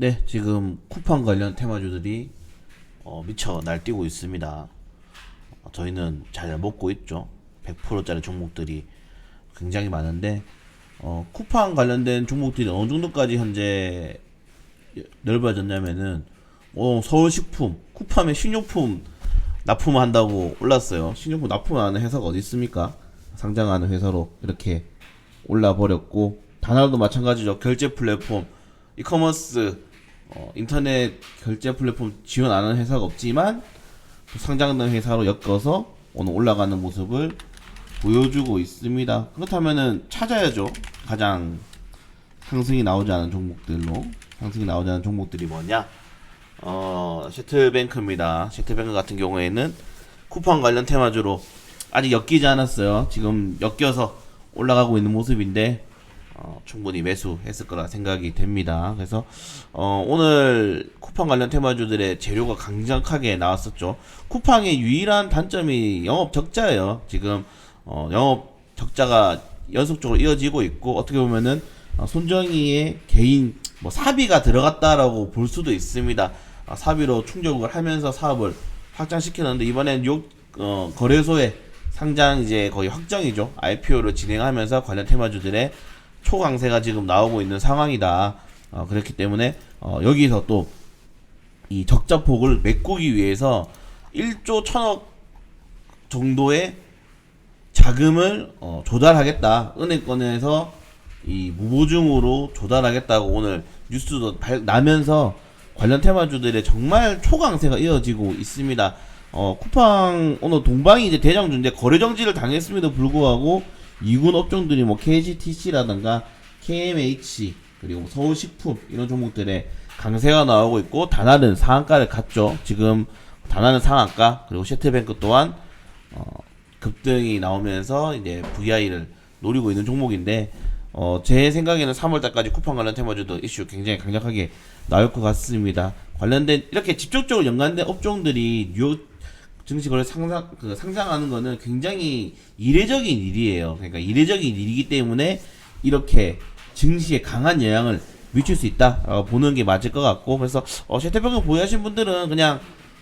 네, 지금 쿠팡 관련 테마주들이 어, 미쳐 날뛰고 있습니다. 어, 저희는 잘 먹고 있죠. 100%짜리 종목들이 굉장히 많은데 어, 쿠팡 관련된 종목들이 어느 정도까지 현재 넓어졌냐면은 어, 서울식품, 쿠팡의 식료품 납품한다고 올랐어요. 식료품 납품하는 회사가 어디 있습니까? 상장하는 회사로 이렇게 올라 버렸고 다나도 마찬가지죠. 결제 플랫폼, 이커머스, 어, 인터넷 결제 플랫폼 지원 안 하는 회사가 없지만 또 상장된 회사로 엮어서 오늘 올라가는 모습을 보여주고 있습니다. 그렇다면은 찾아야죠. 가장 상승이 나오지 않은 종목들로 상승이 나오지 않은 종목들이 뭐냐? 어, 셔틀뱅크입니다. 셔틀뱅크 같은 경우에는 쿠팡 관련 테마주로 아직 엮이지 않았어요. 지금 엮여서 올라가고 있는 모습인데 어, 충분히 매수했을 거라 생각이 됩니다. 그래서 어, 오늘 쿠팡 관련 테마주들의 재료가 강력하게 나왔었죠. 쿠팡의 유일한 단점이 영업 적자예요. 지금 어, 영업 적자가 연속적으로 이어지고 있고 어떻게 보면은 어, 손정희의 개인 뭐 사비가 들어갔다라고 볼 수도 있습니다. 아, 사비로 충족을 하면서 사업을 확장시켰는데 이번엔 요 어, 거래소에 상장 이제 거의 확정이죠. IPO를 진행하면서 관련 테마주들의 초강세가 지금 나오고 있는 상황이다. 어, 그렇기 때문에 어, 여기서 또 이 적자폭을 메꾸기 위해서 1조 1000억 정도의 자금을 어, 조달하겠다. 은행권에서 이 무보증으로 조달하겠다고 오늘 뉴스도 발, 나면서 관련 테마주들의 정말 초강세가 이어지고 있습니다. 어, 쿠팡 오늘 동방이 이제 대장주인데 거래 정지를 당했음에도 불구하고 이군 업종들이 뭐 KGTC라든가 KMH 그리고 뭐 서울식품 이런 종목들의 강세가 나오고 있고 다나는 상한가를 갔죠. 지금 다나는 상한가 그리고 셰트뱅크 또한 어, 급등이 나오면서 이제 VI를 노리고 있는 종목인데 어, 제 생각에는 3월달까지 쿠팡 관련 테마주도 이슈 굉장히 강력하게 나올 것 같습니다. 관련된 이렇게 직접적으로 연관된 업종들이 뉴욕 증시 거래 상상 그 상장하는 거는 굉장히 이례적인 일이에요. 그러니까 이례적인 일이기 때문에 이렇게 증시에 강한 영향을 미칠 수 있다라고 보는 게 맞을 것 같고 그래서 어, 셰테병을 보유하신 분들은 그냥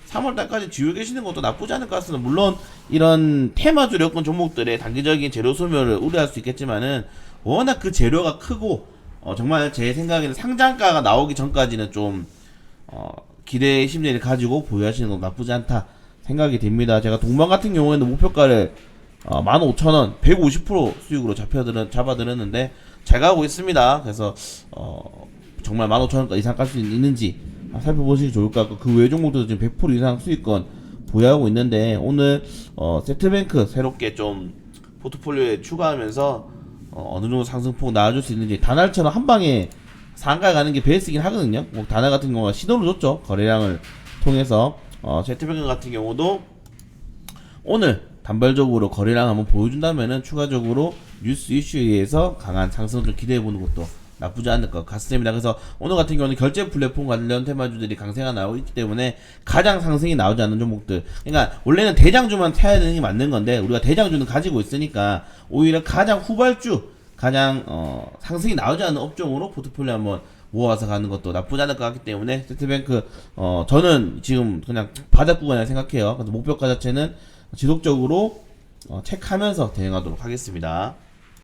3월달까지 지고 계시는 것도 나쁘지 않을 것 같습니다. 물론 이런 테마주 여권 종목들의 단기적인 재료 소멸을 우려할 수 있겠지만은 워낙 그 재료가 크고 어, 정말 제 생각에는 상장가가 나오기 전까지는 좀 어, 기대의 심리를 가지고 보유하시는 건 나쁘지 않다 생각이 됩니다. 제가 동방 같은 경우에는 목표가를 어, 15,000원, 150% 수익으로 잡혀들은 잡아들었는데 잘 가고 있습니다. 그래서 어, 정말 15,000원 이상 갈 수 있는지 살펴보시기 좋을 것 같고 그 외 종목도 지금 100% 이상 수익권 보유하고 있는데 오늘 어, 세트뱅크 새롭게 좀 포트폴리오에 추가하면서 어, 느 정도 상승폭 나와줄 수 있는지 다날처럼 한 방에 상가 가는 게 베이스긴 하거든요. 뭐 다날 같은 경우가 시도를 줬죠 거래량을 통해서 어, 세트뱅크 같은 경우도 오늘 단발적으로 거래량 한번 보여준다면은 추가적으로 뉴스 이슈에 의해서 강한 상승을 기대해보는 것도 나쁘지 않을 것 같습니다. 그래서 오늘 같은 경우는 결제 플랫폼 관련 테마주들이 강세가 나오고 있기 때문에 가장 상승이 나오지 않는 종목들. 그러니까 원래는 대장주만 타야 되는 게 맞는 건데 우리가 대장주는 가지고 있으니까 오히려 가장 후발주, 가장 어, 상승이 나오지 않는 업종으로 포트폴리오 한번 모아서 가는 것도 나쁘지 않을 것 같기 때문에 세트뱅크 어 저는 지금 그냥 바닥 구간이라 생각해요. 그래서 목표가 자체는 지속적으로 어, 체크하면서 대응하도록 하겠습니다.